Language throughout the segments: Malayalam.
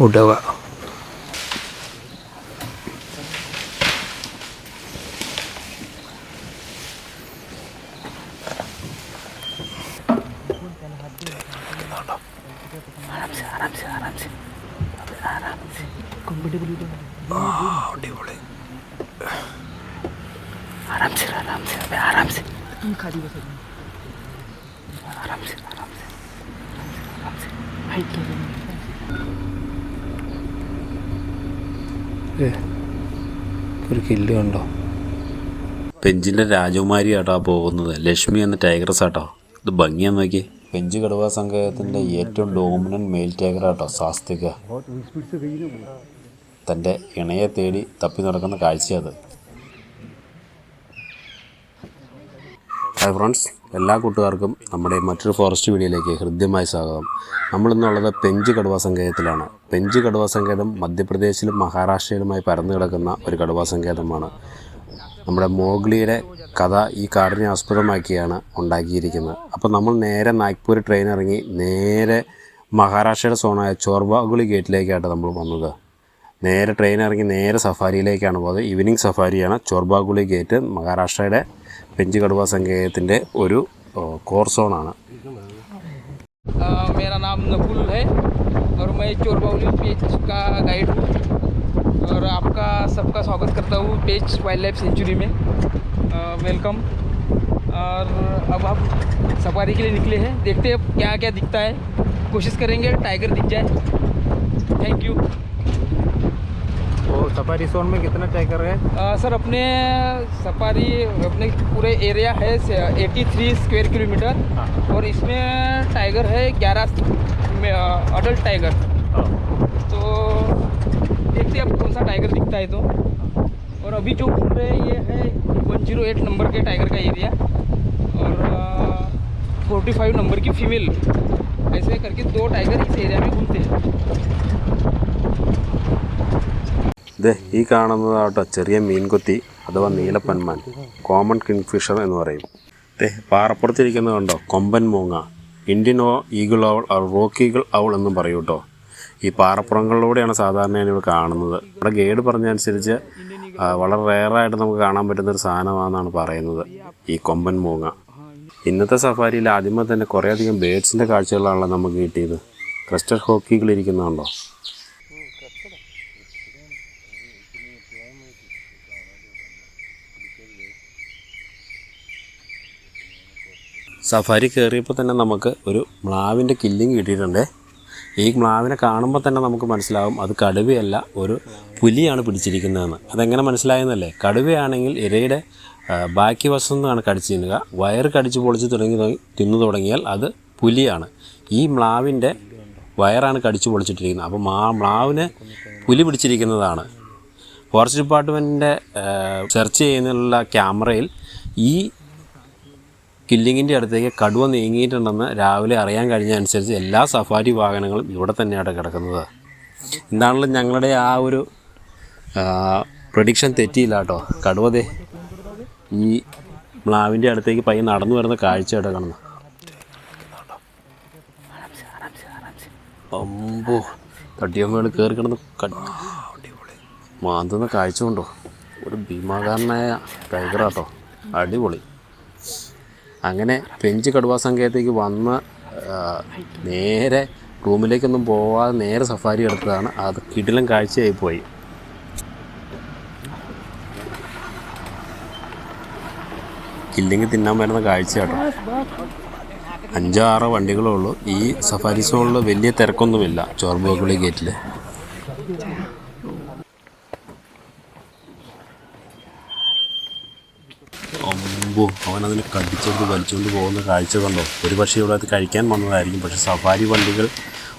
ഉടവ അടിപൊളി പെഞ്ചിന്റെ രാജകുമാരി ആട്ടാ പോകുന്നത്. ലക്ഷ്മി എന്ന ടൈഗറസ് ആട്ടോ ഇത് ഭംഗിയാന്ന് നോക്കി പെഞ്ച് കടുവ സംഘത്തിന്റെ ഏറ്റവും ഡോമിനന്റ് മെയിൽ ടൈഗർ ആട്ടോ സാസ്തിക തന്റെ ഇണയെ തേടി തപ്പി നടക്കുന്ന കാഴ്ചയത് ഹായ് ഫ്രണ്ട്സ് എല്ലാ കൂട്ടുകാർക്കും നമ്മുടെ മറ്റൊരു ഫോറസ്റ്റ് വീഡിയോയിലേക്ക് ഹൃദ്യമായി സ്വാഗതം. നമ്മളിന്നുള്ളത് പെഞ്ച് കടുവ സങ്കേതത്തിലാണ് പെഞ്ച് കടുവ സങ്കേതം മധ്യപ്രദേശിലും മഹാരാഷ്ട്രയിലുമായി പരന്നു കിടക്കുന്ന ഒരു കടുവ സങ്കേതമാണ് നമ്മുടെ മോഗ്ലിയുടെ കഥ ഈ കാടിനെ ആസ്പദമാക്കിയാണ് ഉണ്ടാക്കിയിരിക്കുന്നത് അപ്പോൾ നമ്മൾ നേരെ നാഗ്പൂർ ട്രെയിൻ ഇറങ്ങി നേരെ മഹാരാഷ്ട്രയുടെ സോണായ ചോർബാഗുളി ഗേറ്റിലേക്കാണ് നമ്മൾ വന്നത് നേരെ ട്രെയിൻ ഇറങ്ങി നേരെ സഫാരിയിലേക്കാണ് പോകുന്നത് ഈവനിങ് സഫാരിയാണ് ചോർബാഗുളി ഗേറ്റ് മഹാരാഷ്ട്രയുടെ പെഞ്ച് കടുവ സങ്കേതത്തിൻ്റെ ഒരു ഓ, കോർ സോണാണ് अ, मेरा नाम नकुल है और मैं चोरबाउली पेज का गाइड हूँ और आपका सबका स्वागत करता हूँ पेज वाइल्ड लाइफ सेंचुरी में वेलकम और अब हम सफारी के लिए निकले हैं। देखते हैं क्या क्या दिखता है। कोशिश करेंगे टाइगर दिख जाए। थैंक यू तो सफारी जोन में कितना टाइगर है? अ, सर अपने सफारी अपने पूरे एरिया है 83 स्क्वायर किलोमीटर और इसमें टाइगर है 11 अडल्ट टाइगर देखते हैं अब कौन सा टाइगर दिखता है तो और अभी जो घूम रहे हैं ये है 108 नंबर के टाइगर का एरिया और फोर्टी फाइव नंबर की फीमेल ऐसे करके दो टाइगर इस एरिया में घूमते हैं ഇത് ഈ കാണുന്നതാട്ടോ ചെറിയ മീൻകൊത്തി അഥവാ നീലപ്പന്മാൻ കോമൺ കിങ്ഫിഷർ എന്ന് പറയും ദേ പാറപ്പുറത്തിരിക്കുന്നത് കണ്ടോ കൊമ്പൻ മൂങ്ങ Indian oh eagle owl or rock eagle owl എന്നും പറയും കേട്ടോ ഈ പാറപ്പുറങ്ങളിലൂടെയാണ് സാധാരണ ഇവിടെ കാണുന്നത്. ഇവിടെ ഗൈഡ് പറഞ്ഞനുസരിച്ച് വളരെ റെയറായിട്ട് നമുക്ക് കാണാൻ പറ്റുന്ന ഒരു സാധനമാണെന്നാണ് പറയുന്നത് ഈ കൊമ്പൻ മൂങ്ങ. ഇന്നത്തെ സഫാരിയിൽ ആദ്യമേ തന്നെ കുറേയധികം ബേഡ്സിന്റെ കാഴ്ചകളാണല്ലോ നമുക്ക് കിട്ടിയത്. ക്രിസ്റ്റർ ഹോക്കികൾ ഇരിക്കുന്നുണ്ടോ? സഫാരി കയറിയപ്പോൾ തന്നെ നമുക്ക് ഒരു മ്ലാവിന്റെ കില്ലിങ് കിട്ടിയിട്ടുണ്ട്. ഈ മ്ലാവിനെ കാണുമ്പോൾ തന്നെ നമുക്ക് മനസ്സിലാവും അത് കടുവയല്ല ഒരു പുലിയാണ് പിടിച്ചിരിക്കുന്നതെന്ന്. അതെങ്ങനെ മനസ്സിലായെന്നല്ലേ? കടുവയാണെങ്കിൽ ഇരയുടെ ബാക്കി വശം നിന്നാണ് കടിച്ചു തിന്നുക വയറ് കടിച്ചു പൊളിച്ച് തുടങ്ങി തിന്നു തുടങ്ങിയാൽ അത് പുലിയാണ്. ഈ മ്ലാവിന്റെ വയറാണ് കടിച്ചു പൊളിച്ചിട്ടിരിക്കുന്നത്. അപ്പം ആ മ്ലാവിനെ പുലി പിടിച്ചിരിക്കുന്നതാണ്. ഫോറസ്റ്റ് ഡിപ്പാർട്ട്മെന്റിന്റെ സെർച്ച് ചെയ്യുന്നതിനുള്ള ക്യാമറയിൽ ഈ കില്ലിങ്ങിന്റെ അടുത്തേക്ക് കടുവ നീങ്ങിയിട്ടുണ്ടെന്ന് രാവിലെ അറിയാൻ കഴിഞ്ഞതനുസരിച്ച് എല്ലാ സഫാരി വാഹനങ്ങളും ഇവിടെ തന്നെയാണ് കിടക്കുന്നത്. എന്താണല്ലോ ഞങ്ങളുടെ ആ ഒരു പ്രഡിക്ഷൻ തെറ്റിയില്ല കേട്ടോ. കടുവ ദേ ഈ മ്ലാവിന്റെ അടുത്തേക്ക് പയ്യെ നടന്നു വരുന്ന കാഴ്ചയായിട്ട് കാണുന്നു. അമ്പോ തട്ടിയമ്മകൾ കയറി കിടന്ന് കട്- മാന്തുന്ന കാഴ്ച കൊണ്ടോ. ഒരു ഭീമാകാരനായ ടൈഗറാട്ടോ അടിപൊളി. അങ്ങനെ പെഞ്ച് കടുവാ സങ്കേതത്തേക്ക് വന്ന് നേരെ റൂമിലേക്കൊന്നും പോവാതെ നേരെ സഫാരി എടുത്തതാണ്. അത് കിടിലം കാഴ്ചയായി പോയി. കില്ലിങ് തിന്നാൻ വരുന്ന കാഴ്ച കേട്ടോ. അഞ്ചോ ആറോ വണ്ടികളേ ഉള്ളൂ. ഈ സഫാരി സോണിൽ വലിയ തിരക്കൊന്നുമില്ല ചോർബോഗുളി ഗേറ്റിൽ അമ്പോ അതിനെ കടിച്ചെടുത്ത് വലിച്ചുകൊണ്ട് പോകുന്ന കാഴ്ച കണ്ടോ? ഒരു പക്ഷേ ഇവിടെ അത് കഴിക്കാൻ വന്നതായിരിക്കും. പക്ഷെ സഫാരി വണ്ടികൾ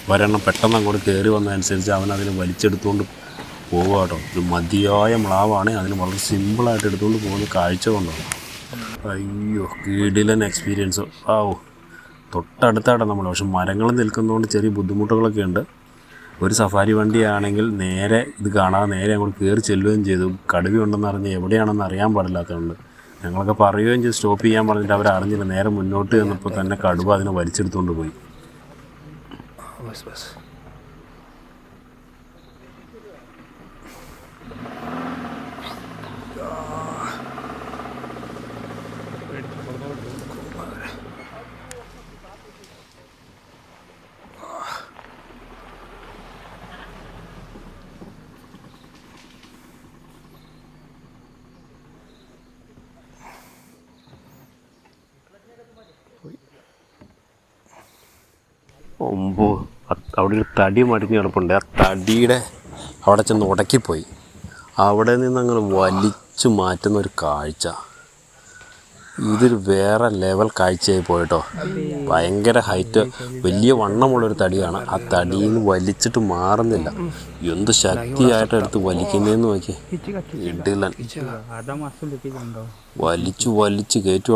ഒരെണ്ണം പെട്ടെന്ന് അങ്ങോട്ട് കയറി വന്നതനുസരിച്ച് അവൻ അതിനെ വലിച്ചെടുത്തുകൊണ്ട് പോവുക കേട്ടോ. ഒരു മതിയായ മ്ലാവാണ്. അതിന് വളരെ സിമ്പിളായിട്ട് എടുത്തുകൊണ്ട് പോകുന്ന കാഴ്ച കണ്ടോ? അയ്യോ കീടിലൻ എക്സ്പീരിയൻസ്. ആ ഓ തൊട്ടടുത്താണ് നമ്മൾ പക്ഷെ മരങ്ങൾ നിൽക്കുന്നതുകൊണ്ട് ചെറിയ ബുദ്ധിമുട്ടുകളൊക്കെ ഉണ്ട്. ഒരു സഫാരി വണ്ടിയാണെങ്കിൽ നേരെ ഇത് കാണാതെ നേരെ അങ്ങോട്ട് കയറി ചെല്ലുകയും ചെയ്തു. കടുവ ഉണ്ടെന്ന് അറിഞ്ഞ് എവിടെയാണെന്ന് അറിയാൻ പാടില്ലാത്തതുകൊണ്ട്. ഞങ്ങളൊക്കെ പറയുകയും ചെയ്ത്. സ്റ്റോപ്പ് ചെയ്യാൻ പറഞ്ഞിട്ട് അവർ അറിഞ്ഞില്ല. നേരെ മുന്നോട്ട് ചെന്നപ്പോൾ തന്നെ കടുവ അതിനെ വലിച്ചെടുത്തുകൊണ്ട് പോയി. കൊമ്പ് അവിടെ ഒരു തടി മടിഞ്ഞ് കിടപ്പുണ്ട്. ആ തടിയുടെ അവിടെ ചെന്ന് ഉടക്കിപ്പോയി. അവിടെ നിന്ന് അങ്ങനെ വലിച്ചു മാറ്റുന്ന ഒരു കാഴ്ച. ഇതൊരു വേറെ ലെവൽ കാഴ്ചയായി പോയിട്ടോ. ഭയങ്കര ഹൈറ്റ് വലിയ വണ്ണമുള്ളൊരു തടിയാണ്. ആ തടിയിൽ നിന്ന് വലിച്ചിട്ട് മാറുന്നില്ല. എന്ത് ശക്തിയായിട്ട് എടുത്ത് വലിക്കുന്നതെന്ന് നോക്കി ഇടില്ല വലിച്ചു വലിച്ചു കയറ്റും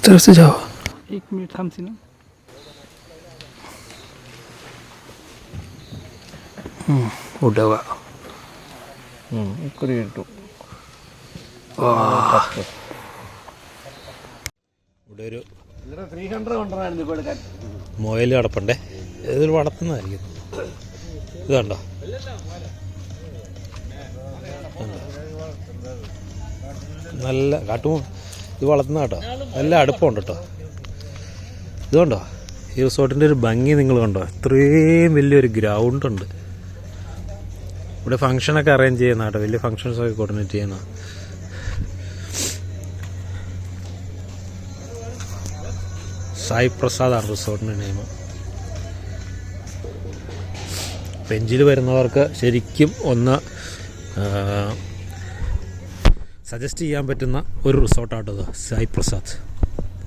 আস্তে আস্তে যাও এক মিনিট থামছি না ഉടവ. ഇക്കുറി കിട്ടും ഇവിടെ ഒരു മൊയൽ കടപ്പണ്ടേ. ഏതൊരു വളർത്തുന്നതായിരിക്കും. ഇത് കണ്ടോ? നല്ല കാട്ടുമോ ഇത് വളർത്തുന്ന കേട്ടോ. നല്ല അടുപ്പമുണ്ട് കേട്ടോ. ഇതുകൊണ്ടോ? ഈ റിസോർട്ടിന്റെ ഒരു ഭംഗി നിങ്ങൾ കണ്ടോ? ഇത്രയും വലിയൊരു ഗ്രൗണ്ട് ഉണ്ട്. ഇവിടെ ഫങ്ഷനൊക്കെ അറേഞ്ച് ചെയ്യുന്ന കേട്ടോ. വലിയ ഫങ്ഷൻസൊക്കെ കോർഡിനേറ്റ് ചെയ്യുന്ന. സായി പ്രസാദാണ് റിസോർട്ടിന്റെ നെയിം ബെഞ്ചിൽ വരുന്നവർക്ക് ശരിക്കും ഒന്ന് സജസ്റ്റ് ചെയ്യാൻ പറ്റുന്ന ഒരു റിസോർട്ടാട്ടോ ഇത് സായി പ്രസാദ്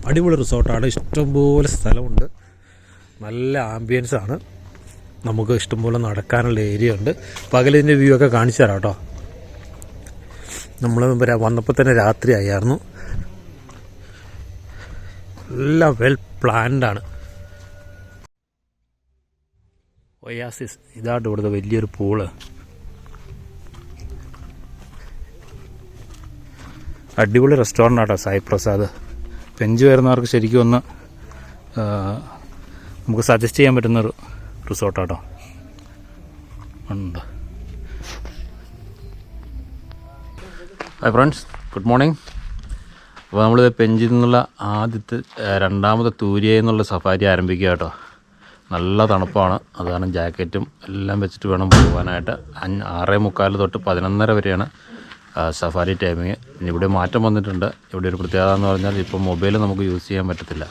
അടിപൊളി റിസോർട്ടാണ്. ഇഷ്ടംപോലെ സ്ഥലമുണ്ട്. നല്ല ആംബിയൻസ് ആണ്. നമുക്ക് ഇഷ്ടംപോലെ നടക്കാനുള്ള ഏരിയ ഉണ്ട്. പകലിന്റെ വ്യൂ ഒക്കെ കാണിച്ചു തരാം കേട്ടോ. നമ്മൾ വന്നപ്പോൾ തന്നെ രാത്രി ആയിരുന്നു. എല്ലാം വെൽ പ്ലാൻഡ് ആണ്. ഒയാസിസ് ഇതായിട്ട് ഇവിടുത്തെ വലിയൊരു പൂൾ അടിപൊളി റെസ്റ്റോറന്റ് ആട്ടോ സായി പ്രസാദ് പെഞ്ച് വരുന്നവർക്ക് ശരിക്കും ഒന്ന് നമുക്ക് സജസ്റ്റ് ചെയ്യാൻ പറ്റുന്നൊരു റിസോർട്ടാട്ടോ. ഉണ്ട്. ഹായ് ഫ്രണ്ട്സ് ഗുഡ് മോർണിംഗ് അപ്പോൾ നമ്മൾ പെഞ്ചിൽ നിന്നുള്ള ആദ്യത്തെ രണ്ടാമത്തെ തൂര്യ എന്നുള്ള സഫാരി ആരംഭിക്കുക കേട്ടോ നല്ല തണുപ്പാണ്. അത് കാരണം ജാക്കറ്റും എല്ലാം വെച്ചിട്ട് വേണം പോകാനായിട്ട്. ആറേ മുക്കാൽ തൊട്ട് പതിനൊന്നര വരെയാണ് സഫാരി ടൈമിങ് ഇനി ഇവിടെ മാറ്റം വന്നിട്ടുണ്ട്. ഇവിടെ ഒരു പ്രത്യേകത എന്ന് പറഞ്ഞാൽ ഇപ്പോൾ മൊബൈൽ നമുക്ക് യൂസ് ചെയ്യാൻ പറ്റത്തില്ല.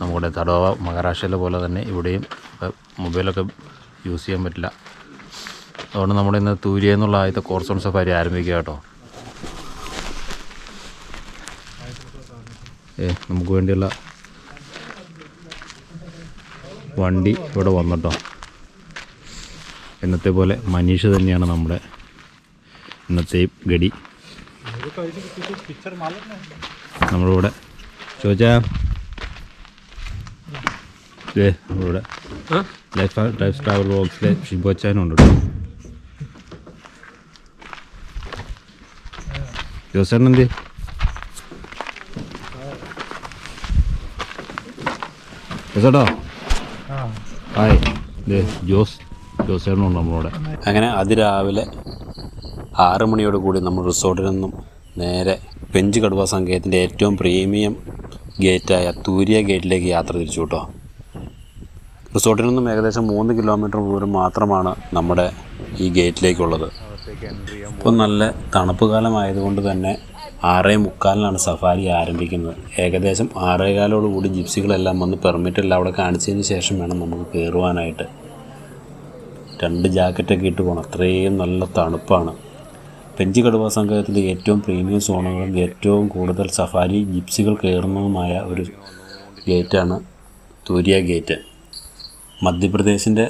നമ്മുടെ തടവ മഹാരാഷ്ട്രയിലെ പോലെ തന്നെ ഇവിടെയും മൊബൈലൊക്കെ യൂസ് ചെയ്യാൻ പറ്റില്ല. അതുകൊണ്ട് നമ്മുടെ ഇന്ന് തൂര്യ എന്നുള്ള ആദ്യത്തെ കോർസോൺ സഫാരി ആരംഭിക്കുക കേട്ടോ. ഏ നമുക്ക് വേണ്ടിയുള്ള വണ്ടി ഇവിടെ വന്നിട്ടോ. ഇന്നത്തെ പോലെ മനീഷ് തന്നെയാണ് നമ്മുടെ ഇന്നത്തെ ഗഡി. നമ്മളിവിടെ ചോദിച്ചാ? നമ്മളിവിടെ ലൈഫ് ലൈഫ് ട്രാവൽ ബോക്സിലെ ഷിബോച്ചാനുണ്ട് കേട്ടോ ജോസേട്ടൻ എന്ത് ജോസേട്ടോ ഹായ്. ദേ ജോസ് ജോസേട്ടനുണ്ട് നമ്മളോട് അങ്ങനെ അതിരാവിലെ ആറ് മണിയോട് കൂടി നമ്മൾ റിസോർട്ടിൽ നിന്നും നേരെ പെഞ്ച് കടുവ സങ്കേതത്തിന്റെ ഏറ്റവും പ്രീമിയം ഗേറ്റായ തൂരിയ ഗേറ്റിലേക്ക് യാത്ര തിരിച്ചു കേട്ടോ. റിസോർട്ടിൽ നിന്നും ഏകദേശം മൂന്ന് കിലോമീറ്റർ ദൂരം മാത്രമാണ് നമ്മുടെ ഈ ഗേറ്റിലേക്കുള്ളത്. ഇപ്പം നല്ല തണുപ്പ് കാലമായതുകൊണ്ട് തന്നെ ആറേ മുക്കാലിനാണ് സഫാരി ആരംഭിക്കുന്നത്. ഏകദേശം ആറേകാലോട് കൂടി ജിപ്സികളെല്ലാം വന്ന് പെർമിറ്റ് എല്ലാം അവിടെ കാണിച്ചതിന് ശേഷം വേണം നമുക്ക് കയറുവാനായിട്ട് രണ്ട് ജാക്കറ്റൊക്കെ ഇട്ട് പോകണം. അത്രയും നല്ല തണുപ്പാണ്. പെഞ്ച് കടുവ സങ്കേതത്തിന്റെ ഏറ്റവും പ്രീമിയം സോണുകളും ഏറ്റവും കൂടുതൽ സഫാരി ജിപ്സികൾ കയറുന്നതുമായ ഒരു ഗേറ്റാണ് തൂരിയ ഗേറ്റ്. മധ്യപ്രദേശിന്റെ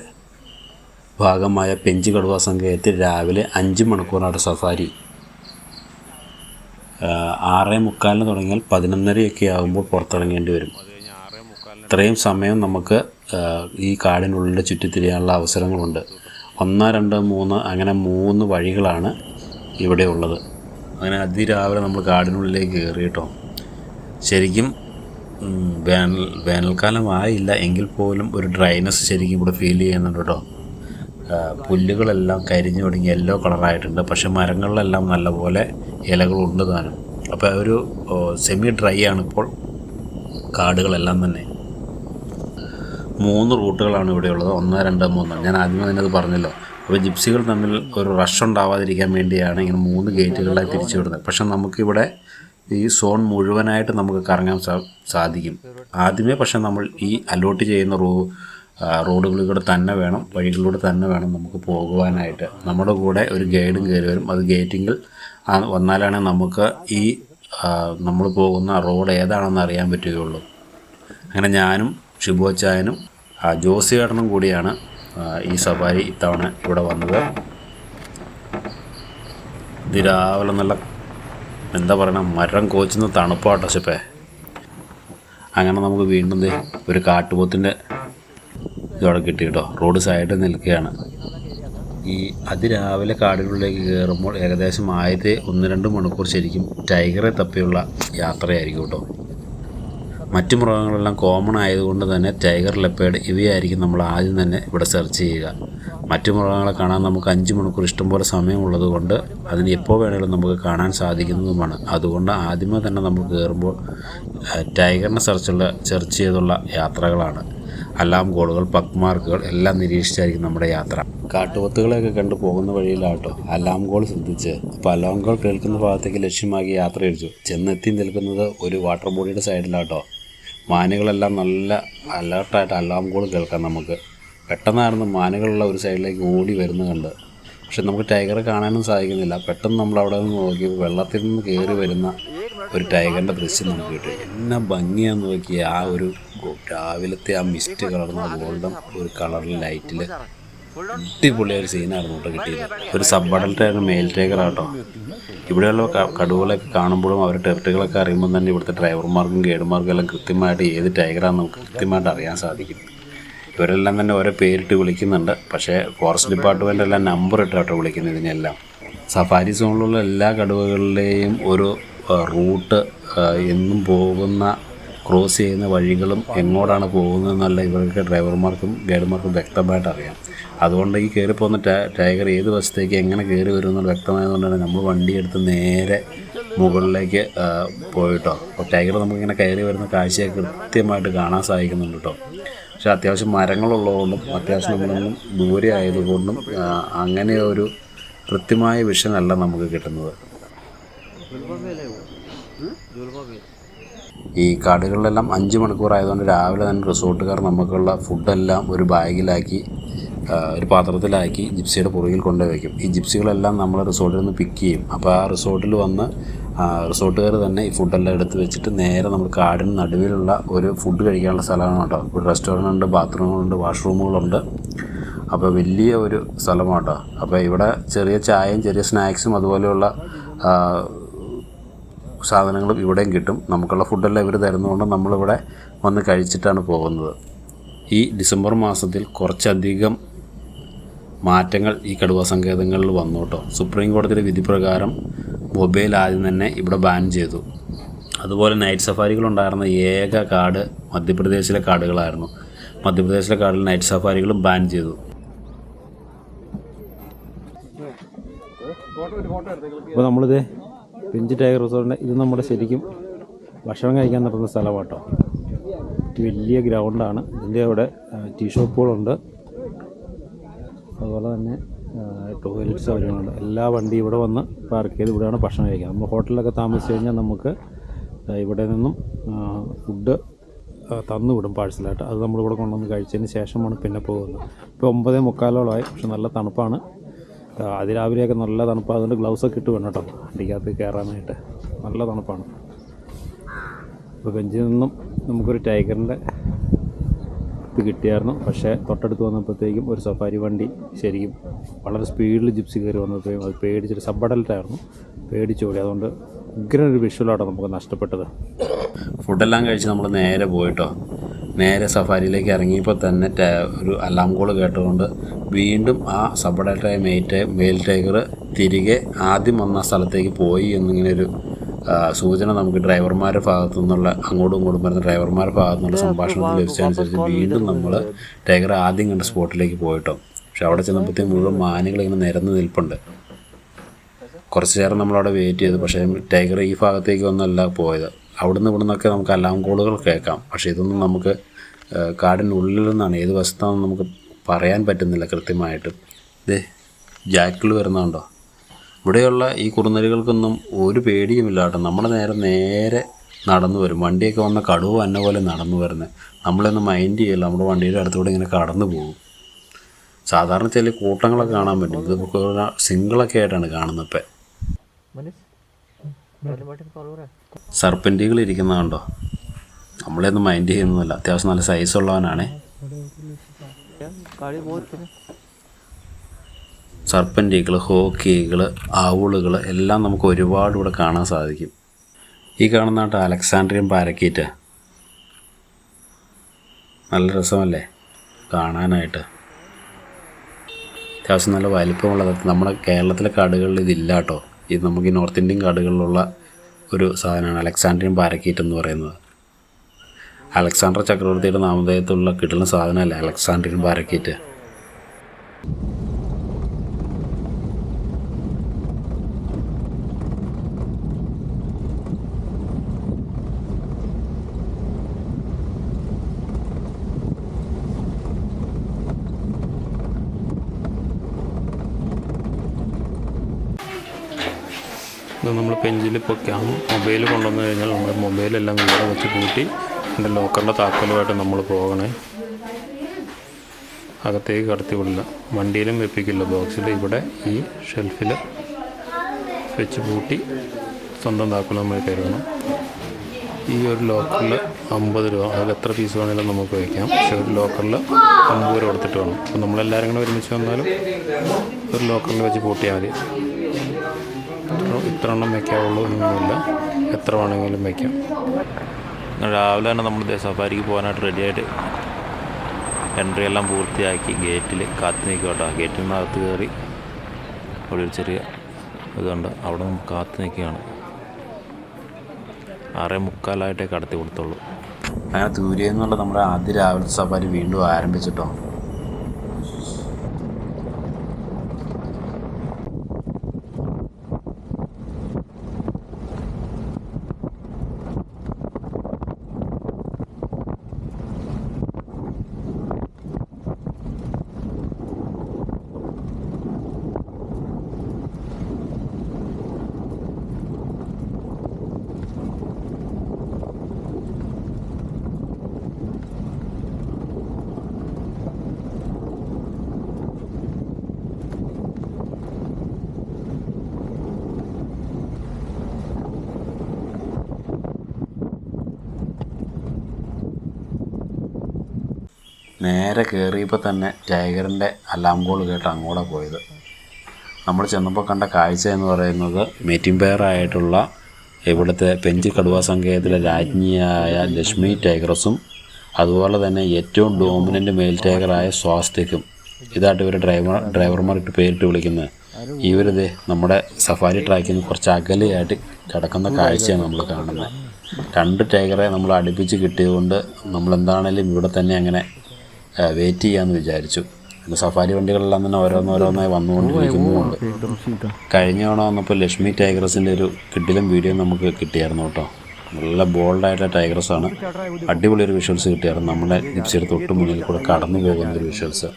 ഭാഗമായ പെഞ്ച് കടുവ സങ്കേതത്തിൽ രാവിലെ അഞ്ച് മണിക്കൂറാണ് സഫാരി. ആറ് മുക്കാലിന് തുടങ്ങിയാൽ പതിനൊന്നരയൊക്കെ ആകുമ്പോൾ പുറത്തിറങ്ങേണ്ടി വരും. ഇത്രയും സമയം നമുക്ക് ഈ കാടിനുള്ളിൽ ചുറ്റിത്തിരിയാനുള്ള അവസരങ്ങളുണ്ട്. ഒന്ന് രണ്ട് മൂന്ന് അങ്ങനെ മൂന്ന് വഴികളാണ് ഇവിടെ ഉള്ളത് അങ്ങനെ അതിരാവിലെ നമ്മൾ കാടിനുള്ളിലേക്ക് കയറി കേട്ടോ. ശരിക്കും വേനൽ വേനൽക്കാലം ആയില്ല എങ്കിൽ പോലും ഒരു ഡ്രൈനസ് ശരിക്കും ഇവിടെ ഫീൽ ചെയ്യുന്നുണ്ട് കേട്ടോ. പുല്ലുകളെല്ലാം കരിഞ്ഞു തുടങ്ങി യെല്ലോ കളറായിട്ടുണ്ട് പക്ഷെ മരങ്ങളിലെല്ലാം നല്ലപോലെ ഇലകളുണ്ട് താനും. അപ്പോൾ ഒരു സെമി ഡ്രൈ ആണ് ഇപ്പോൾ കാടുകളെല്ലാം തന്നെ. മൂന്ന് റൂട്ടുകളാണ് ഇവിടെയുള്ളത്. ഒന്ന് രണ്ട് മൂന്ന്. ഞാൻ ആദ്യമേ തന്നെ അത് പറഞ്ഞല്ലോ. അപ്പോൾ ജിപ്സികൾ തമ്മിൽ ഒരു റഷ് ഉണ്ടാവാതിരിക്കാൻ വേണ്ടിയാണ് ഇങ്ങനെ മൂന്ന് ഗേറ്റുകളെ തിരിച്ചു വിടുന്നത്. പക്ഷെ നമുക്കിവിടെ ഈ സോൺ മുഴുവനായിട്ട് നമുക്ക് കറങ്ങാൻ സാധിക്കും. ആദ്യമേ പക്ഷെ നമ്മൾ ഈ അലോട്ട് ചെയ്യുന്ന റോ റോഡുകളിലൂടെ തന്നെ വേണം വഴികളിലൂടെ തന്നെ വേണം നമുക്ക് പോകുവാനായിട്ട്. നമ്മുടെ കൂടെ ഒരു ഗൈഡും കയറി വരും അത് ഗേറ്റിങ്ങിൽ വന്നാലാണ് നമുക്ക് ഈ നമ്മൾ പോകുന്ന റോഡ് ഏതാണെന്ന് അറിയാൻ പറ്റുകയുള്ളൂ. അങ്ങനെ ഞാനും ഷിബോച്ചായനും ജോസിയേട്ടനും കൂടിയാണ് ഈ സഫാരി ഇത്തവണ ഇവിടെ വന്നത്. ഇത് രാവിലെ നല്ല എന്താ പറയണ മരം കോച്ചുന്ന തണുപ്പാട്ടോ ശപ്പേ അങ്ങനെ നമുക്ക് വീണ്ടും ഒരു കാട്ടുപോത്തിന്റെ ഇതോടെ കിട്ടി കേട്ടോ റോഡ് സൈഡിൽ നിൽക്കുകയാണ്. ഈ അതിരാവിലെ കാടിനുള്ളിലേക്ക് കയറുമ്പോൾ ഏകദേശം ആയത് ഒന്ന് രണ്ട് മണിക്കൂർ ശരിക്കും ടൈഗറെ തപ്പിയുള്ള യാത്രയായിരിക്കും കേട്ടോ. മറ്റു മൃഗങ്ങളെല്ലാം കോമൺ ആയതുകൊണ്ട് തന്നെ ടൈഗർ ലെപ്പേഡ് ഇവയായിരിക്കും നമ്മൾ ആദ്യം തന്നെ ഇവിടെ സെർച്ച് ചെയ്യുക. മറ്റു മൃഗങ്ങളെ കാണാൻ നമുക്ക് അഞ്ച് മണിക്കൂർ ഇഷ്ടംപോലെ സമയമുള്ളത് കൊണ്ട് അതിന് എപ്പോൾ വേണമെങ്കിലും നമുക്ക് കാണാൻ സാധിക്കുന്നതുമാണ്. അതുകൊണ്ട് ആദ്യമേ തന്നെ നമ്മൾ കയറുമ്പോൾ ടൈഗറിനെ സെർച്ചുള്ള സെർച്ച് ചെയ്തുള്ള യാത്രകളാണ്. അലാം കോളുകൾ പക്മാർക്കുകൾ എല്ലാം നിരീക്ഷിച്ചായിരിക്കും നമ്മുടെ യാത്ര. കാട്ടുപോത്തുകളെയൊക്കെ കണ്ടു പോകുന്ന വഴിയിലാട്ടോ അലാം കോൾ ശ്രദ്ധിച്ച്. അപ്പോൾ അലാം കോൾ കേൾക്കുന്ന ഭാഗത്തേക്ക് ലക്ഷ്യമാക്കി യാത്ര തിരിച്ചു. ചെന്നെത്തി നിൽക്കുന്നത് ഒരു വാട്ടർ ബോഡിയുടെ സൈഡിലാട്ടോ മാനുകളെല്ലാം നല്ല അലേർട്ടായിട്ട് അലാം കോൾ കേൾക്കാം നമുക്ക്. പെട്ടെന്നായിരുന്നു മാനുകളുള്ള ഒരു സൈഡിലേക്ക് ഓടി വരുന്നത് കണ്ട്. പക്ഷെ നമുക്ക് ടൈഗറെ കാണാനും സാധിക്കുന്നില്ല. പെട്ടെന്ന് നമ്മൾ അവിടെ നിന്ന് നോക്കിയപ്പോൾ വെള്ളത്തിൽ നിന്ന് കയറി വരുന്ന ഒരു ടൈഗറിന്റെ ദൃശ്യം നമുക്ക് കിട്ടി. എന്നാ ഭംഗിയാന്ന് നോക്കി ആ ഒരു രാവിലത്തെ ആ മിസ്റ്റ് കളർന്ന ഗോൾഡൻ ഒരു കളറിൽ ലൈറ്റിൽ അടിപൊളിയായ ഒരു സീനായിരുന്നു കേട്ടോ കിട്ടിയത്. ഒരു സബ് അഡൽട്ടായിരുന്നു മെയിൽ ആട്ടോ. ഇവിടെയുള്ള കടുവകളൊക്കെ കാണുമ്പോഴും അവരുടെ ടെറിട്ടറികളൊക്കെ അറിയുമ്പോൾ തന്നെ ഇവിടുത്തെ ഡ്രൈവർമാർക്കും ഗൈഡുമാർക്കും എല്ലാം കൃത്യമായിട്ട് ഏത് ടൈഗറാണെന്ന് നമുക്ക് കൃത്യമായിട്ട് അറിയാൻ സാധിക്കും. ഇവരെല്ലാം തന്നെ ഓരോ പേരിട്ട് വിളിക്കുന്നുണ്ട്. പക്ഷേ ഫോറസ്റ്റ് ഡിപ്പാർട്ട്മെന്റ് എല്ലാം നമ്പർ ഇട്ടാട്ടോ വിളിക്കുന്നത് ഇതിനെല്ലാം. സഫാരി സോണിലുള്ള എല്ലാ കടുവകളുടെയും ഒരു റൂട്ട് എന്നും പോകുന്ന ക്രോസ് ചെയ്യുന്ന വഴികളും എങ്ങോട്ടാണ് പോകുന്നതെന്നല്ല ഇവർക്ക് ഡ്രൈവർമാർക്കും ഗൈഡുമാർക്കും വ്യക്തമായിട്ട് അറിയാം. അതുകൊണ്ട് ഈ കയറി പോകുന്ന ടൈഗർ ഏത് വശത്തേക്ക് എങ്ങനെ കയറി എന്നുള്ള വ്യക്തമായതുകൊണ്ടാണ് നമ്മൾ വണ്ടി എടുത്ത് നേരെ മുകളിലേക്ക് പോയിട്ടോ. അപ്പോൾ ടൈഗർ നമുക്കിങ്ങനെ കയറി വരുന്ന കാഴ്ചയൊക്കെ കൃത്യമായിട്ട് കാണാൻ സാധിക്കുന്നുണ്ട് കേട്ടോ. പക്ഷേ അത്യാവശ്യം മരങ്ങളുള്ളതുകൊണ്ടും അത്യാവശ്യം നമ്മളൊന്നും ദൂരെ ആയതുകൊണ്ടും അങ്ങനെ ഒരു കൃത്യമായ വിഷനല്ല നമുക്ക് കിട്ടുന്നത്. ഈ കാടുകളിലെല്ലാം അഞ്ച് മണിക്കൂർ ആയതുകൊണ്ട് രാവിലെ തന്നെ റിസോർട്ടുകാർ നമുക്കുള്ള ഫുഡെല്ലാം ഒരു ബാഗിലാക്കി ഒരു പാത്രത്തിലാക്കി ജിപ്സിയുടെ പുറകിൽ കൊണ്ടുപോയി വയ്ക്കും ഈ ജിപ്സികളെല്ലാം നമ്മൾ റിസോർട്ടിൽ നിന്ന് പിക്ക് ചെയ്യും. അപ്പോൾ ആ റിസോർട്ടിൽ വന്ന് റിസോർട്ടുകാർ തന്നെ ഈ ഫുഡെല്ലാം എടുത്ത് വെച്ചിട്ട് നേരെ നമ്മൾ കാടിന് നടുവിലുള്ള ഒരു ഫുഡ് കഴിക്കാനുള്ള സ്ഥലമാണ് കേട്ടോ. ഒരു റെസ്റ്റോറന്റ് ഉണ്ട് ബാത്റൂമുകളുണ്ട് വാഷ്റൂമുകളുണ്ട്. അപ്പോൾ വലിയ ഒരു സ്ഥലമാണ് കേട്ടോ. അപ്പോൾ ഇവിടെ ചെറിയ ചായയും ചെറിയ സ്നാക്സും അതുപോലെയുള്ള സാധനങ്ങളും ഇവിടെയും കിട്ടും. നമുക്കുള്ള ഫുഡെല്ലാം ഇവർ തരുന്നതുകൊണ്ട് നമ്മളിവിടെ വന്ന് കഴിച്ചിട്ടാണ് പോകുന്നത്. ഈ ഡിസംബർ മാസത്തിൽ കുറച്ചധികം മാറ്റങ്ങൾ ഈ കടുവ സങ്കേതങ്ങളിൽ വന്നു കേട്ടോ സുപ്രീം കോടതിയുടെ വിധി പ്രകാരം മൊബൈൽ ആദ്യം തന്നെ ഇവിടെ ബാൻ ചെയ്തു. അതുപോലെ നൈറ്റ് സഫാരികളുണ്ടായിരുന്ന ഏക കാട് മധ്യപ്രദേശിലെ കാടുകളായിരുന്നു. മധ്യപ്രദേശിലെ കാടിൽ നൈറ്റ് സഫാരികളും ബാൻ ചെയ്തു. അപ്പോൾ നമ്മളിത് പിഞ്ച് ടൈഗർ റിസോർട്ടിന്റെ ഇത് നമ്മുടെ ശരിക്കും ഭക്ഷണം കഴിക്കാൻ നടത്തുന്ന സ്ഥലമാണ് കേട്ടോ വലിയ ഗ്രൗണ്ടാണ്. ഇതിന്റെ അവിടെ ടീ ഷോപ്പുകളുണ്ട്. അതുപോലെ തന്നെ ടോയ്ലറ്റ് സൗകര്യങ്ങളുണ്ട് എല്ലാ വണ്ടി ഇവിടെ വന്ന് പാർക്ക് ചെയ്ത് ഇവിടെയാണ് ഭക്ഷണം കഴിക്കുക. നമ്മൾ ഹോട്ടലിലൊക്കെ താമസിച്ച് കഴിഞ്ഞാൽ നമുക്ക് ഇവിടെ നിന്നും ഫുഡ് തന്നു വിടും പാഴ്സലായിട്ട്. അത് നമ്മളിവിടെ കൊണ്ടുവന്ന് കഴിച്ചതിന് ശേഷമാണ് പിന്നെ പോകുന്നത്. ഇപ്പോൾ ഒമ്പതേ മുക്കാലോളമായി. പക്ഷെ നല്ല തണുപ്പാണ്. അതിരാവിലെയൊക്കെ നല്ല തണുപ്പാണ് അതുകൊണ്ട് ഗ്ലൗസൊക്കെ ഇട്ട് വേണം കേട്ടോ. വണ്ടിക്കകത്ത് കയറാനായിട്ട്. നല്ല തണുപ്പാണ്. അപ്പോൾ ബെഞ്ചിൽ നിന്നും നമുക്കൊരു ടൈഗറിന്റെ ഇത് കിട്ടിയായിരുന്നു. പക്ഷേ തൊട്ടടുത്ത് വന്നപ്പോഴത്തേക്കും ഒരു സഫാരി വണ്ടി ശരിക്കും വളരെ സ്പീഡിൽ ജിപ്സി കയറി വന്നപ്പോഴും അത് പേടിച്ചൊരു സബ് അഡൽട്ടായിരുന്നു പേടിച്ചോടി അതുകൊണ്ട് ഉഗ്രൻ ഒരു വിഷ്വലാണ് നമുക്ക് നഷ്ടപ്പെട്ടത്. ഫുഡെല്ലാം കഴിച്ച് നമ്മൾ നേരെ പോയിട്ടോ നേരെ സഫാരിയിലേക്ക് ഇറങ്ങിയപ്പോൾ തന്നെ ഒരു അലാം കോൾ കേട്ടുകൊണ്ട് വീണ്ടും ആ സബഡായിട്ടായ മെയ്റ്റ് മെയിൽ ടൈഗർ തിരികെ ആദ്യം വന്ന സ്ഥലത്തേക്ക് പോയി എന്നിങ്ങനെ ഒരു സൂചന നമുക്ക് ഡ്രൈവർമാരുടെ ഭാഗത്തു നിന്നുള്ള അങ്ങോട്ടും ഇങ്ങോട്ടും വരുന്ന ഡ്രൈവർമാരുടെ ഭാഗത്തു നിന്നുള്ള സംഭാഷണത്തിൽ ലഭിച്ചതനുസരിച്ച് വീണ്ടും നമ്മൾ ടൈഗർ ആദ്യം കണ്ട സ്പോട്ടിലേക്ക് പോയിട്ടോ. പക്ഷെ അവിടെ ചെന്നപ്പോഴത്തേക്കും മുഴുവൻ മാനുകൾ ഇങ്ങനെ നിരന്ന് നിൽപ്പുണ്ട്. കുറച്ച് നേരം നമ്മളവിടെ വെയിറ്റ് ചെയ്തു. പക്ഷേ ടൈഗർ ഈ ഭാഗത്തേക്ക് ഒന്നല്ല പോയത്. അവിടുന്ന് ഇവിടുന്നൊക്കെ നമുക്ക് അലാം കോളുകൾ കേൾക്കാം. പക്ഷേ ഇതൊന്നും നമുക്ക് കാടിനുള്ളിൽ നിന്നാണ്. ഏത് വശത്താണെന്ന് നമുക്ക് പറയാൻ പറ്റുന്നില്ല കൃത്യമായിട്ട്. ഇതേ ജാക്കിൾ വരുന്നുണ്ടോ? ഇവിടെയുള്ള ഈ കുറുനരികൾക്കൊന്നും ഒരു പേടിയുമില്ല കേട്ടോ. നമ്മുടെ നേരെ നേരെ നടന്നു വരും. വണ്ടിയൊക്കെ വന്ന കടുവ എന്ന പോലെ നടന്നു വരുന്നത് നമ്മളൊന്നും മൈൻഡ് ചെയ്യില്ല. നമ്മുടെ വണ്ടിയുടെ അടുത്തൂടെ ഇങ്ങനെ കടന്നു പോകും. സാധാരണ ചില കൂട്ടങ്ങളൊക്കെ കാണാൻ പറ്റും. ഇത് സിംഗിളൊക്കെ ആയിട്ടാണ് കാണുന്നത് ഇപ്പം. സർപ്പന്റികൾ ഇരിക്കുന്ന കണ്ടോ നമ്മളെയൊന്നും മൈൻഡ് ചെയ്യുന്നതല്ല. അത്യാവശ്യം നല്ല സൈസ് ഉള്ളവനാണേ. സർപ്പന്റികൾ ഹോക്കികൾ ആവുളുകൾ എല്ലാം നമുക്ക് ഒരുപാട് ഇവിടെ കാണാൻ സാധിക്കും. ഈ കാണുന്ന കേട്ടോ അലക്സാണ്ട്രിയൻ പാരക്കീറ്റ് നല്ല രസമല്ലേ? കാണാനായിട്ട്. അത്യാവശ്യം നല്ല വലിപ്പമുള്ളത്. നമ്മുടെ കേരളത്തിലെ കാടുകളിൽ ഇതില്ല കേട്ടോ. ഇത് നമുക്ക് ഈ നോർത്ത് ഇന്ത്യൻ കാടുകളിലുള്ള ഒരു സാധനമാണ് അലക്സാണ്ട്രിയൻ പാരക്കീറ്റ് എന്ന് പറയുന്നത്. അലക്സാണ്ടർ ചക്രവർത്തിയുടെ നാമധേയത്തിലുള്ള കിട്ടുന്ന സാധനമല്ലേ അലക്സാണ്ടറിൻ ബാരക്കേറ്റ്. നമ്മൾ പെഞ്ചിൽ പൊക്കാം മൊബൈൽ കൊണ്ടുവന്നു കഴിഞ്ഞാൽ നമ്മുടെ മൊബൈലെല്ലാം ഇവിടെ വെച്ച് കൂട്ടി എന്റെ ലോക്കറിന്റെ താക്കോലുമായിട്ട് നമ്മൾ പോകണേ. അകത്തേക്ക് കടത്തി വിടില്ല. വണ്ടിയിലും വെപ്പിക്കില്ല. ബോക്സിൽ ഇവിടെ ഈ ഷെൽഫിൽ വെച്ച് പൂട്ടി സ്വന്തം താക്കോൽ നമ്മൾ കരുതണം. ഈ ഒരു ലോക്കറിൽ അമ്പത് രൂപ അതിൽ എത്ര പീസ് വേണമെങ്കിലും നമുക്ക് വയ്ക്കാം പക്ഷേ ഒരു ലോക്കറിൽ അമ്പത് രൂപ കൊടുത്തിട്ട് വേണം. അപ്പോൾ നമ്മളെല്ലാവരും കൂടെ ഒരുമിച്ച് വന്നാലും ഒരു ലോക്കറിൽ വെച്ച് പൂട്ടിയാൽ മതി. ഇത്ര- എണ്ണം വയ്ക്കാവുള്ളൂ എന്നൊന്നുമില്ല. എത്ര വേണമെങ്കിലും വയ്ക്കാം രാവിലെ തന്നെ നമ്മൾ സഫാരിക്ക് പോകാനായിട്ട് റെഡിയായിട്ട് എൻട്രി എല്ലാം പൂർത്തിയാക്കി ഗേറ്റിൽ കാത്തു നിൽക്കുക കേട്ടോ ഗേറ്റിൽ നിന്ന് അകത്ത് കയറി അവിടെ ഒരു ചെറിയ ഇതുണ്ട്. അവിടെ നമുക്ക് കാത്തു നിൽക്കുകയാണ് ആറേ മുക്കാലായിട്ടേ കടത്തി കൊടുത്തുള്ളൂ. അങ്ങനെ ദൂരെ നിന്നുള്ള നമ്മുടെ ആദ്യ രാവിലത്തെ സഫാരി വീണ്ടും ആരംഭിച്ചിട്ടോ. നേരെ കയറിയപ്പോൾ തന്നെ ടൈഗറിന്റെ അലാം കോൾ കേട്ട് അങ്ങോടെ പോയത്. നമ്മൾ ചെന്നപ്പോൾ കണ്ട കാഴ്ച എന്ന് പറയുന്നത് മീറ്റിംഗ് പെയറായിട്ടുള്ള ഇവിടുത്തെ പെഞ്ച് കടുവ സങ്കേതത്തിലെ രാജ്ഞിയായ ലക്ഷ്മി ടൈഗറസും അതുപോലെ തന്നെ ഏറ്റവും ഡോമിനന്റ് മെയിൽ ടൈഗറായ സ്വാസ്തിക്കും. ഇതായിട്ട് ഇവർ ഡ്രൈവർ ഡ്രൈവർമാർക്ക് പേരിട്ട് വിളിക്കുന്നത് ഇവരിത് നമ്മുടെ സഫാരി ട്രാക്കിൽ കുറച്ച് അകലെയായിട്ട് കിടക്കുന്ന കാഴ്ചയാണ് നമ്മൾ കാണുന്നത് രണ്ട് ടൈഗറെ നമ്മൾ അടുപ്പിച്ച് കിട്ടിയതുകൊണ്ട് നമ്മൾ എന്താണേലും ഇവിടെ തന്നെ അങ്ങനെ വെയിറ്റ് ചെയ്യാമെന്ന് വിചാരിച്ചു. പിന്നെ സഫാരി വണ്ടികളെല്ലാം തന്നെ ഓരോന്നോരോന്നായി വന്നുകൊണ്ടിരിക്കുന്നുണ്ട്. കഴിഞ്ഞ തവണ വന്നപ്പോൾ ലക്ഷ്മി ടൈഗറസിന്റെ ഒരു കിട്ടിലും വീഡിയോ നമുക്ക് കിട്ടിയായിരുന്നു കേട്ടോ. നല്ല ബോൾഡായിട്ടുള്ള ആണ് അടിപൊളി ഒരു വിഷ്വൽസ് കിട്ടിയായിരുന്നു. നമ്മുടെ ലിപ്സിയുടെ തൊട്ട് മുന്നിൽ കൂടെ കടന്നു പോകുന്ന ഒരു വിഷ്വൽസ്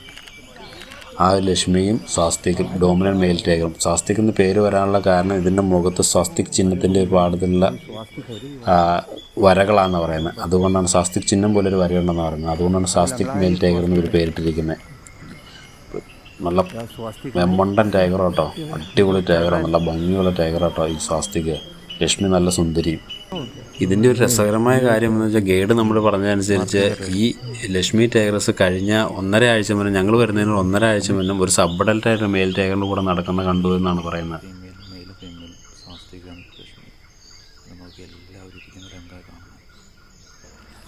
ആ ലക്ഷ്മിയും സ്വാസ്തിക്കും ഡോമിനൻ മെയിൽ ടൈഗറും സ്വാസ്തിക് എന്ന് പേര് വരാനുള്ള കാരണം ഇതിന്റെ മുഖത്ത് സ്വാസ്തിക് ചിഹ്നത്തിന്റെ പാടത്തിലുള്ള വരകളാണെന്ന് പറയുന്നത്. അതുകൊണ്ടാണ് സ്വാസ്തിക് ചിഹ്നം പോലെ ഒരു വരയുണ്ടെന്ന് പറയുന്നത്. അതുകൊണ്ടാണ് സ്വാസ്തിക് മെയിൽ ടൈഗർ എന്ന് ഒരു പേരിട്ടിരിക്കുന്നത്. നല്ല മെമ്മണ്ടൻ ടൈഗർ കേട്ടോ അടിപൊളി ടൈഗറാണ് നല്ല ഭംഗിയുള്ള ടൈഗർ കേട്ടോ ഈ സ്വാസ്തിക് ലക്ഷ്മി നല്ല സുന്ദരിയും ഇതിന്റെ ഒരു രസകരമായ കാര്യം എന്ന് വെച്ചാൽ ഗൈഡ് നമ്മൾ പറഞ്ഞതനുസരിച്ച് ഈ ലക്ഷ്മി ടൈഗർസ് കഴിഞ്ഞ ഒന്നര ആഴ്ച മുന്നേ ഞങ്ങൾ വരുന്നതിന് ഒന്നര ആഴ്ച മുന്നേ ഒരു സബ് അഡൽട്ടായിട്ട് മെയിൽ ടൈഗറിന്റെ കൂടെ നടക്കുന്ന കണ്ടു എന്നാണ് പറയുന്നത്.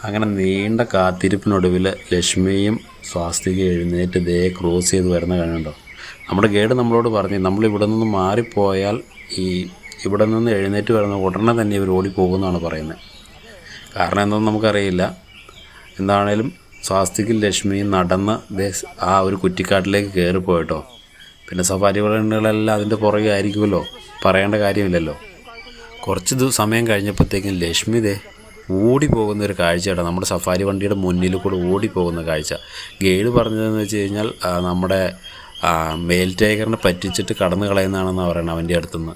അങ്ങനെ നീണ്ട കാത്തിരിപ്പിനൊടുവിൽ ലക്ഷ്മിയും സ്വാസ്തിക എഴുന്നേറ്റ് ദേ ക്രോസ് ചെയ്ത് വരുന്ന കാണുന്നുണ്ടോ? നമ്മുടെ ഗൈഡ് നമ്മളോട് പറഞ്ഞു നമ്മൾ ഇവിടെ നിന്ന് മാറിപ്പോയാൽ ഈ ഇവിടെ നിന്ന് എഴുന്നേറ്റ് വരുന്ന ഉടനെ തന്നെ ഇവർ ഓടിപ്പോകുമെന്നാണ് പറയുന്നത്. കാരണം എന്തെന്ന് നമുക്കറിയില്ല. എന്താണേലും സ്വാസ്തിക്കും ലക്ഷ്മിയും നടന്ന് ആ ഒരു കുറ്റിക്കാട്ടിലേക്ക് കയറി പോയിട്ടോ പിന്നെ സഫാരി വണ്ടികളെല്ലാം അതിന്റെ പുറകെ ആയിരിക്കുമല്ലോ. പറയേണ്ട കാര്യമില്ലല്ലോ. കുറച്ച് സമയം കഴിഞ്ഞപ്പോഴത്തേക്കും ലക്ഷ്മി ദേ ഓടി പോകുന്ന ഒരു കാഴ്ചയാണ് നമ്മുടെ സഫാരി വണ്ടിയുടെ മുന്നിൽ കൂടെ ഓടി പോകുന്ന കാഴ്ച. ഗൈഡ് പറഞ്ഞതെന്ന് വെച്ച് കഴിഞ്ഞാൽ നമ്മുടെ മേൽ ടൈഗറിനെ പറ്റിച്ചിട്ട് കടന്നു കളയുന്നതാണെന്നാണ് പറയുന്നത് അവന്റെ അടുത്തുനിന്ന്.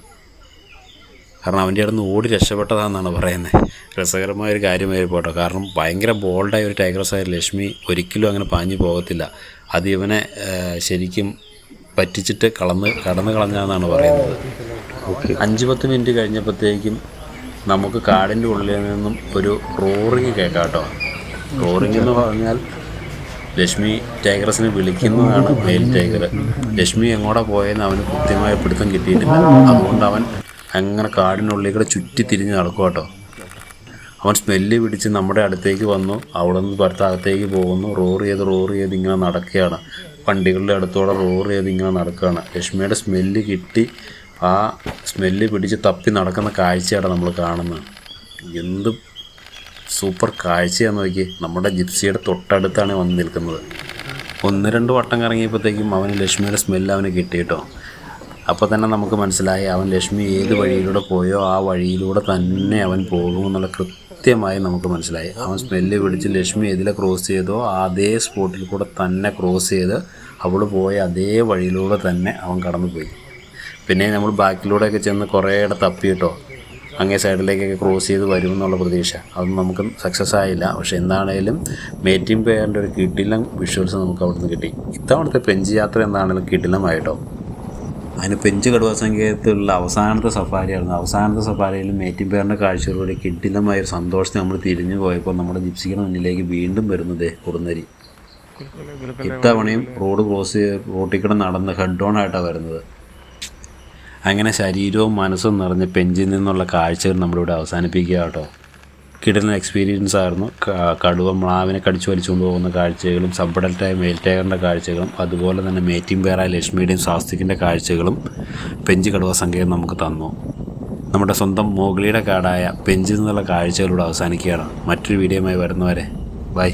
കാരണം അവന്റെ അടുത്ത് ഓടി രക്ഷപ്പെട്ടതാണെന്നാണ് പറയുന്നത് രസകരമായ ഒരു കാര്യമായി പോട്ടോ കാരണം ഭയങ്കര ബോൾഡായ ഒരു ടൈഗ്രസായ ലക്ഷ്മി ഒരിക്കലും അങ്ങനെ പാഞ്ഞു പോകത്തില്ല. അത് ഇവനെ ശരിക്കും പറ്റിച്ചിട്ട് കളന്ന് കടന്നു കളഞ്ഞാന്നാണ് പറയുന്നത്. അഞ്ച് പത്ത് മിനിറ്റ് കഴിഞ്ഞപ്പോഴത്തേക്കും നമുക്ക് കാടിന്റെ ഉള്ളിൽ നിന്നും ഒരു റോറിങ് കേൾക്കാം കേട്ടോ. റോറിങ് എന്ന് പറഞ്ഞാൽ ലക്ഷ്മി ടൈഗ്രസിനെ വിളിക്കുന്നതാണ് മെയിൽ ടൈഗർ ലക്ഷ്മി എങ്ങോട്ടാ പോയെന്ന് അവന് കൃത്യമായ പിടുത്തം കിട്ടിയിട്ടില്ല. അതുകൊണ്ട് അവൻ അങ്ങനെ കാടിനുള്ളിൽ കൂടെ ചുറ്റി തിരിഞ്ഞ് നടക്കും കേട്ടോ. അവൻ സ്മെല്ല് പിടിച്ച് നമ്മുടെ അടുത്തേക്ക് വന്നു. അവിടെ നിന്ന് പുറത്തകത്തേക്ക് പോകുന്നു. റോർ ചെയ്ത് റോർ ചെയ്ത് ഇങ്ങനെ നടക്കുകയാണ്. വണ്ടികളുടെ അടുത്തോടെ റോർ ചെയ്ത് ഇങ്ങനെ നടക്കുകയാണ്. ലക്ഷ്മിയുടെ സ്മെല്ല് കിട്ടി. ആ സ്മെല്ല് പിടിച്ച് തപ്പി നടക്കുന്ന കാഴ്ചയാണ് നമ്മൾ കാണുന്നത്. എന്ത് സൂപ്പർ കാഴ്ചയാണെന്ന് നോക്കി നമ്മുടെ ജിപ്സിയുടെ തൊട്ടടുത്താണ് വന്ന് നിൽക്കുന്നത്. ഒന്ന് രണ്ട് വട്ടം കറങ്ങിയപ്പോഴത്തേക്കും അവന് ലക്ഷ്മിയുടെ സ്മെല്ല് അവന് കിട്ടി കേട്ടോ. അപ്പോൾ തന്നെ നമുക്ക് മനസ്സിലായി അവൻ ലക്ഷ്മി ഏത് വഴിയിലൂടെ പോയോ ആ വഴിയിലൂടെ തന്നെ അവൻ പോകും എന്നുള്ള കൃത്യമായി നമുക്ക് മനസ്സിലായി. അവൻ സ്മെല്ല് പിടിച്ച് ലക്ഷ്മി ഏതിലെ ക്രോസ് ചെയ്തോ അതേ സ്പോട്ടിൽ കൂടെ തന്നെ ക്രോസ് ചെയ്ത് അവൾ പോയ അതേ വഴിയിലൂടെ തന്നെ അവൻ കടന്നുപോയി. പിന്നെ നമ്മൾ ബാക്കിലൂടെയൊക്കെ ചെന്ന് കുറേയിടെ തപ്പി കേട്ടോ. അങ്ങേ സൈഡിലേക്കൊക്കെ ക്രോസ് ചെയ്ത് വരുമെന്നുള്ള പ്രതീക്ഷ. അതൊന്നും നമുക്ക് സക്സസ് ആയില്ല. പക്ഷെ എന്താണേലും മേറ്റിംഗ് പേയറിന്റെ ഒരു കിട്ടിലം വിഷ്വൽസ് നമുക്ക് അവിടുന്ന് കിട്ടി. ഇത്തവണത്തെ പെഞ്ച് യാത്ര എന്താണേലും കിട്ടിലമായിട്ടോ അതിന് പെഞ്ച് കടുവ സങ്കേതത്തിലുള്ള അവസാനത്തെ സഫാരിയായിരുന്നു. അവസാനത്തെ സഫാരിയിൽ മേറ്റിംഗ് പേറിന്റെ കാഴ്ചകളോടെ കിട്ടിലമായ ഒരു സന്തോഷത്തെ നമ്മൾ തിരിഞ്ഞു പോയപ്പോൾ നമ്മുടെ ജിപ്സിയുടെ മുന്നിലേക്ക് വീണ്ടും വരുന്നത് കുറുന്നരി ഇത്തവണയും റോഡ് ക്രോസ് ചെയ്ത് റോട്ടിൽ കൂടെ നടന്ന് ഹെഡ് ഓൺ ആയിട്ടാണ് വരുന്നത്. അങ്ങനെ ശരീരവും മനസ്സും നിറഞ്ഞ പെഞ്ചിൽ നിന്നുള്ള കാഴ്ചകൾ നമ്മളിവിടെ അവസാനിപ്പിക്കുക കേട്ടോ. കിട്ടുന്ന എക്സ്പീരിയൻസ് ആയിരുന്നു. കടുവ മ്ലാവിനെ കടിച്ചു വലിച്ചുകൊണ്ട് പോകുന്ന കാഴ്ചകളും സബ്ബഡൽറ്റായ മേൽറ്റേകറിന്റെ കാഴ്ചകളും അതുപോലെ തന്നെ മേറ്റിംഗ് പേറായ ലക്ഷ്മിയുടെയും സാസ്തിക്കിന്റെ കാഴ്ചകളും പെഞ്ച് കടുവ സങ്കേതം നമുക്ക് തന്നു. നമ്മുടെ സ്വന്തം മോഗ്ലിയുടെ കാടായ പെഞ്ചിൽ നിന്നുള്ള കാഴ്ചകളിലൂടെ അവസാനിക്കുകയാണ്. മറ്റൊരു വീഡിയോയുമായി വരുന്നവരെ ബൈ